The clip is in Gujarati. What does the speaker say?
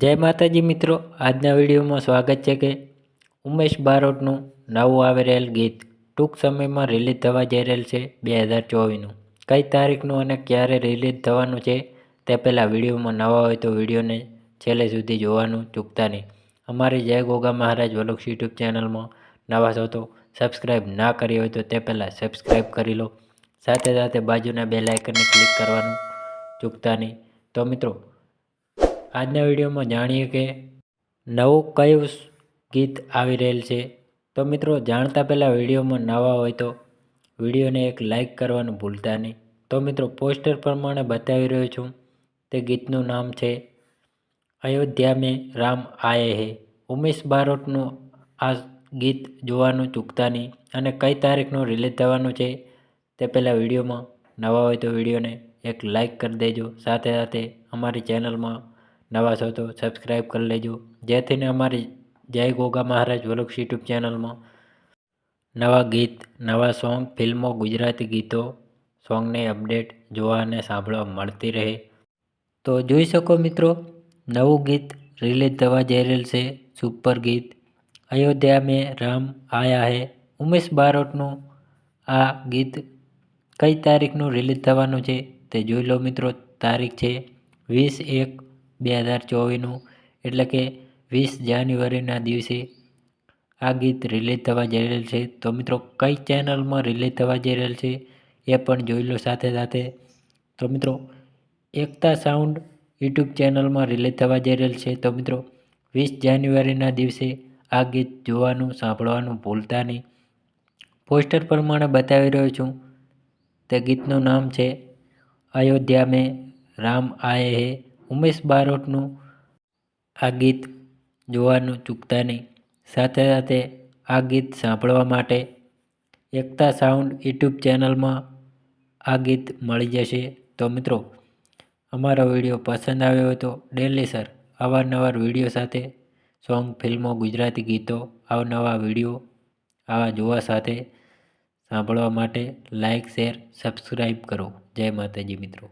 જય માતાજી મિત્રો, આજના વિડીયોમાં સ્વાગત છે કે ઉમેશ બારોટનું નવું આવી રહેલ ગીત ટૂંક સમયમાં રિલીઝ થવા જઈ રહેલ છે બે હજાર ચોવીસનું. કઈ તારીખનું અને ક્યારે રિલીઝ થવાનું છે તે પહેલાં વિડીયોમાં નવા હોય તો વિડીયોને છેલ્લે સુધી જોવાનું ચૂકતા નહીં. અમારી જય ગોગા મહારાજ વલુક્ષ યુટ્યુબ ચેનલમાં નવા છો તો સબસ્ક્રાઈબ ના કરી હોય તો તે પહેલાં સબસ્ક્રાઈબ કરી લો. સાથે સાથે બાજુના બે લાઇકનને ક્લિક કરવાનું ચૂકતા નહીં. તો મિત્રો આજના વિડીયોમાં જાણીએ કે નવું કયું ગીત આવી રહેલ છે. તો મિત્રો, જાણતા પહેલાં વિડીયોમાં નવા હોય તો વિડીયોને એક લાઇક કરવાનું ભૂલતા નહીં. તો મિત્રો, પોસ્ટર પ્રમાણે બતાવી રહ્યો છું. તે ગીતનું નામ છે અયોધ્યા મેં રામ આયે હે ઉમેશ બારોટનું આ ગીત જોવાનું ચૂકતા નહીં અને કઈ તારીખનું રિલીઝ થવાનું છે તે પહેલાં વિડીયોમાં નવા હોય તો વિડીયોને એક લાઈક કરી દેજો. સાથે સાથે અમારી ચેનલમાં નવા છો તો સબસ્ક્રાઈબ કરી લેજો. જેથીને અમારી જય ગોગા મહારાજ વલુક્ષ યુટ્યુબ ચેનલમાં નવા ગીત, નવા સોંગ, ફિલ્મો, ગુજરાતી ગીતો, સોંગની અપડેટ જોવા અને સાંભળવા મળતી રહે. તો જોઈ શકો મિત્રો, નવું ગીત રિલીઝ થવા જઈ રહેલ છે સુપર ગીત. અયોધ્યા મેં રામ આયા હે. ઉમેશ બારોટનું આ ગીત કઈ તારીખનું રિલીઝ થવાનું છે તે જોઈ લો મિત્રો, તારીખ છે વીસ એક બે હજાર ચોવીસનું, એટલે કે વીસ જાન્યુઆરીના દિવસે આ ગીત રિલીઝ થવા જઈ રહેલ છે. તો મિત્રો, કઈ ચેનલમાં રિલીઝ થવા જઈ રહેલ છે એ પણ જોઈ લો સાથે સાથે. તો મિત્રો, એકતા સાઉન્ડ યુટ્યુબ ચેનલમાં રિલીઝ થવા જઈ રહેલ છે. તો મિત્રો, વીસ જાન્યુઆરીના દિવસે આ ગીત જોવાનું, સાંભળવાનું ભૂલતા નહીં. પોસ્ટર પ્રમાણે બતાવી રહ્યો છું. તે ગીતનું નામ છે, અયોધ્યા મેં રામ આયે હે. ઉમેશ બારોટનું આ ગીત જોવાનું ચૂકતા નહીં. સાથે સાથે આ ગીત સાંભળવા માટે એકતા સાઉન્ડ યુટ્યુબ ચેનલમાં આ ગીત મળી જશે. તો મિત્રો, અમારો વીડિયો પસંદ આવ્યો હોય તો ડેલી સર, અવારનવાર વીડિયો સાથે, સોંગ, ફિલ્મો, ગુજરાતી ગીતો, અવનવા વીડિયો, આવા જોવા સાથે સાંભળવા માટે લાઇક શેર, સબસ્ક્રાઈબ કરો. જય માતાજી મિત્રો.